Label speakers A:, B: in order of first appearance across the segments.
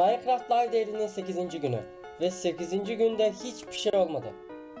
A: Minecraft Live devrinin 8. günü ve 8. günde hiçbir şey olmadı.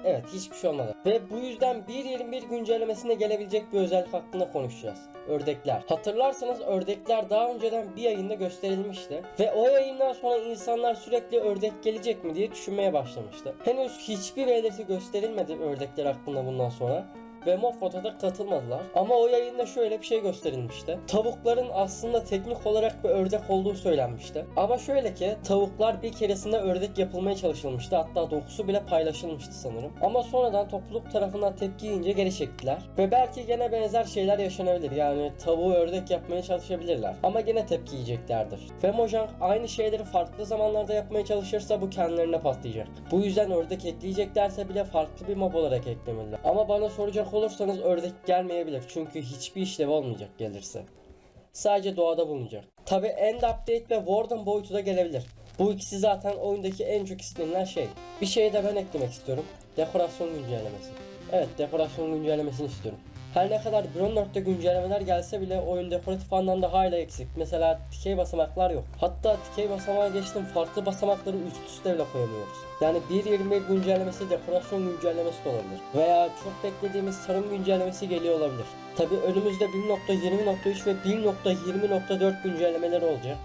A: Evet hiçbir şey olmadı. Ve bu yüzden 1.21 güncellemesine gelebilecek bir özellik hakkında konuşacağız. Ördekler. Hatırlarsanız ördekler daha önceden bir yayında gösterilmişti. Ve o yayından sonra insanlar sürekli ördek gelecek mi diye düşünmeye başlamıştı. Henüz hiçbir belirti gösterilmedi ördekler hakkında bundan sonra ve Mofot'a katılmadılar. Ama o yayında şöyle bir şey gösterilmişti. Tavukların aslında teknik olarak bir ördek olduğu söylenmişti. Ama şöyle ki tavuklar bir keresinde ördek yapılmaya çalışılmıştı. Hatta dokusu bile paylaşılmıştı sanırım. Ama sonradan topluluk tarafından tepki yiyince geri çektiler. Ve belki gene benzer şeyler yaşanabilir. Yani tavuğu ördek yapmaya çalışabilirler. Ama gene tepki yiyeceklerdir. Ve Mojang aynı şeyleri farklı zamanlarda yapmaya çalışırsa bu kendilerine patlayacak. Bu yüzden ördek ekleyeceklerse bile farklı bir mob olarak eklemeliler. Ama bana soracak olursanız ördek gelmeyebilir. Çünkü hiçbir işlevi olmayacak gelirse. Sadece doğada bulunacak. Tabi End Update ve Warden boyutu da gelebilir. Bu ikisi zaten oyundaki en çok istenilen şey. Bir şey de ben eklemek istiyorum. Dekorasyon güncellemesi. Evet dekorasyon güncellemesini istiyorum. Her ne kadar 1.14'te güncellemeler gelse bile oyun dekoratif anlamda hala eksik. Mesela dikey basamaklar yok. Hatta dikey basamağa geçtim farklı basamakları üst üste bile koyamıyoruz. Yani 1.21 güncellemesi dekorasyon güncellemesi de olabilir. Veya çok beklediğimiz tarım güncellemesi geliyor olabilir. Tabi önümüzde 1.20.3 ve 1.20.4 güncellemeleri olacak.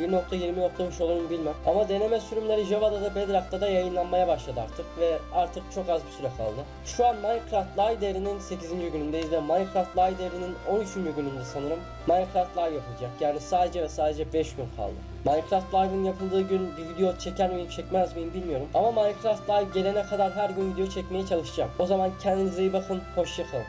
A: 1.20.3 olur mu bilmem. Ama deneme sürümleri Java'da da Bedrock'ta da yayınlanmaya başladı artık ve artık çok az bir süre kaldı. Şu an Minecraft Live devrinin 8. günündeyiz ve Minecraft Live devrinin 13. gününde sanırım Minecraft Live yapılacak. Yani sadece ve sadece 5 gün kaldı. Minecraft Live'ın yapıldığı gün bir video çeker miyim çekmez miyim bilmiyorum. Ama Minecraft Live gelene kadar her gün video çekmeye çalışacağım. O zaman kendinize iyi bakın, hoşçakalın.